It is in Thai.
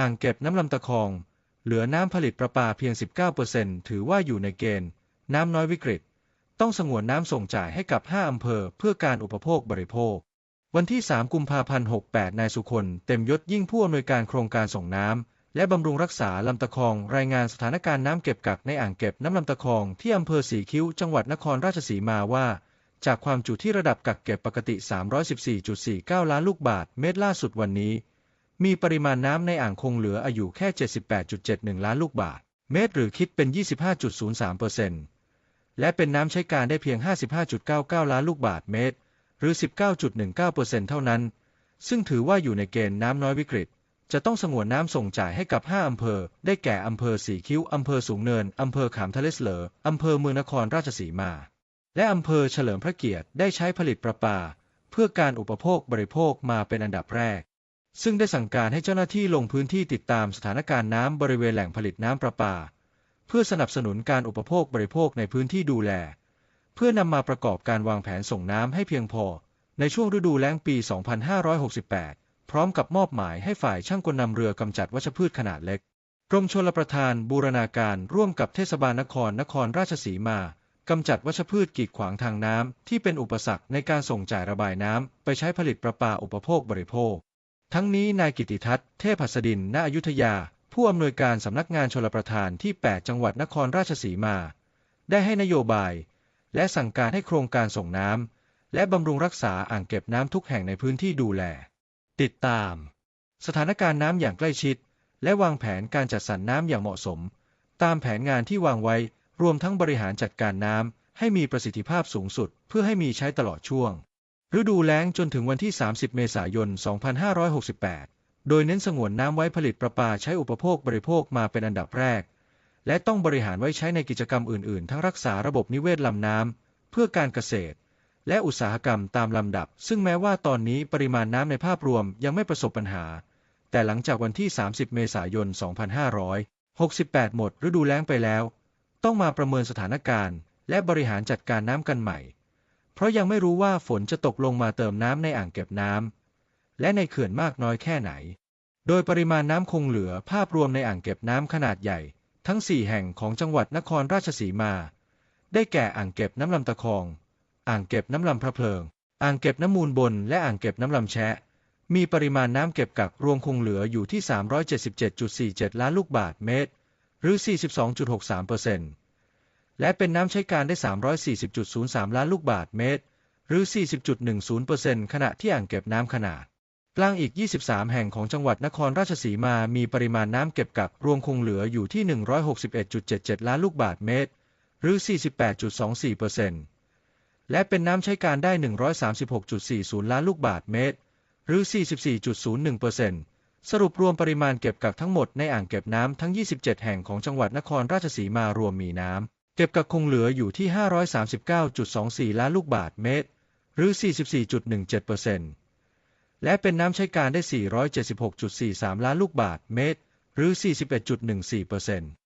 ่างเก็บน้ำลำตะคอง เหลือน้ำผลิตประปาเพียง 19%ถือว่าอยู่ในเกณฑ์ น้ำน้อยวิกฤต ต้องสงวนน้ำส่งจ่ายให้กับ 5 อำเภอเพื่อการอุปโภคบริโภค วันที่ 3 กุมภาพันธ์ 68 นายสุคนเต็มยศยิ่งผู้อำนวยการโครงการส่งน้ำและบำรุงรักษาลำตะคอง รายงานสถานการณ์น้ำเก็บกักในอ่างเก็บน้ำลำตะคองที่อำเภอสีคิ้ว จังหวัดนครราชสีมาว่าจากความจุที่ระดับกักเก็บปกติ 314.49 ล้านลูกบาทเมตรล่าสุดวันนี้ มีปริมาณน้ำในอ่างคงเหลืออยู่แค่ 78.71 ล้านลูกบาทเมตรหรือคิดเป็น 25.03%และเป็นน้ำใช้การได้เพียง 55.99 ล้านลูกบาทเมตร หรือ 19.19%เท่านั้น ซึ่งถือว่าอยู่ในเกณฑ์น้ำน้อยวิกฤต จะต้องสงวนน้ำส่งจ่ายให้กับ 5 อำเภอ ได้แก่อำเภอสีคิ้ว อำเภอสูงเนิน อำเภอขามทะเลเลออำเภอเมืองนครราชสีมา และอำเภอเฉลิมพระเกียรติได้ใช้ผลิตประปา เพื่อการอุปโภคบริโภคมาเป็นอันดับแรก ซึ่งได้สั่งการให้เจ้าหน้าที่ลงพื้นที่ติดตามสถานการณ์น้ำบริเวณแหล่งผลิตน้ำประปา เพื่อสนับสนุนการอุปโภคบริโภคในพื้นที่ดูแล เพื่อนำมาประกอบการวางแผนส่งน้ำให้เพียงพอ ในช่วงฤดูแล้งปี 2568 พร้อมกับมอบหมายให้ฝ่ายช่างกลนำเรือกำจัดวัชพืชขนาดเล็ก กรมชลประทานบูรณาการร่วมกับเทศบาลนครนครราชสีมากำจัดวัชพืชกีดขวางทางน้ำที่เป็นอุปสรรคในการส่งจ่ายระบายน้ำไปใช้ผลิตประปาอุปโภคบริโภค ทั้งนี้นายกิติทัศน์เทพหัสดิน ณ อยุธยา ผู้อำนวยการสำนักงานชลประทานที่ 8 จังหวัดนครราชสีมา ได้ให้นโยบาย และสั่งการให้โครงการส่งน้ำและบำรุงรักษาอ่างเก็บน้ำทุกแห่งในพื้นที่ดูแล ติดตาม สถานการณ์น้ำอย่างใกล้ชิด และวางแผนการจัดสรรน้ำอย่างเหมาะสม ตามแผนงานที่วางไว้รวมทั้งบริหารจัดการน้ำให้มีประสิทธิภาพสูงสุด เพื่อให้มีใช้ตลอดช่วง ฤดูแล้งจนถึงวันที่ 30 เมษายน 2568 โดยเน้นสงวนน้ำไว้ผลิตประปาใช้อุปโภคบริโภคมาเป็นอันดับแรก และต้องบริหารไว้ใช้ในกิจกรรมอื่น ๆ ทั้งรักษาระบบนิเวศลำน้ำเพื่อการเกษตร และอุตสาหกรรมตามลำดับ ซึ่งแม้ว่าตอนนี้ปริมาณน้ำในภาพรวมยังไม่ประสบปัญหา แต่หลังจากวันที่ 30 เมษายน 2568 หมดฤดูแล้งไปแล้ว ต้องมาประเมินสถานการณ์ และบริหารจัดการน้ำกันใหม่ เพราะยังไม่รู้ว่าฝนจะตกลงมาเติมน้ำในอ่างเก็บน้ำและในเขื่อนมากน้อยแค่ไหน โดยปริมาณน้ำคงเหลือภาพรวมในอ่างเก็บน้ำขนาดใหญ่ ทั้ง 4 แห่งของจังหวัดนครราชสีมา ได้แก่อ่างเก็บน้ำลำตะคอง อ่างเก็บน้ำลำพระเพลิง อ่างเก็บน้ำมูลบน และอ่างเก็บน้ำลำแชะ มีปริมาณน้ำเก็บกักรวมคงเหลืออยู่ที่ 377.47 ล้านลูกบาศก์เมตร หรือ 42.63% และเป็นน้ำใช้การได้ 340.03 ล้านลูกบาศก์เมตร หรือ 40.10%ขณะที่อ่างเก็บน้ำขนาดกลางอีก 23 แห่งของจังหวัดนครราชสีมา มีปริมาณน้ำเก็บกักรวมคงเหลืออยู่ที่ 161.77 ล้านลูกบาศก์เมตร หรือ 48.24%และเป็นน้ำใช้การได้ 136.40 ล้านลูกบาศก์เมตร หรือ 44.01%สรุปรวมปริมาณเก็บกักทั้งหมดในอ่างเก็บน้ำทั้ง 27 แห่งของจังหวัดนครราชสีมารวมมีน้ำ เก็บกักคงเหลืออยู่ที่ 539.24 ล้านลูกบาทเมตร หรือ 44.17%และเป็นน้ำใช้การได้ 476.43 ล้านลูกบาทเมตร หรือ 41.14%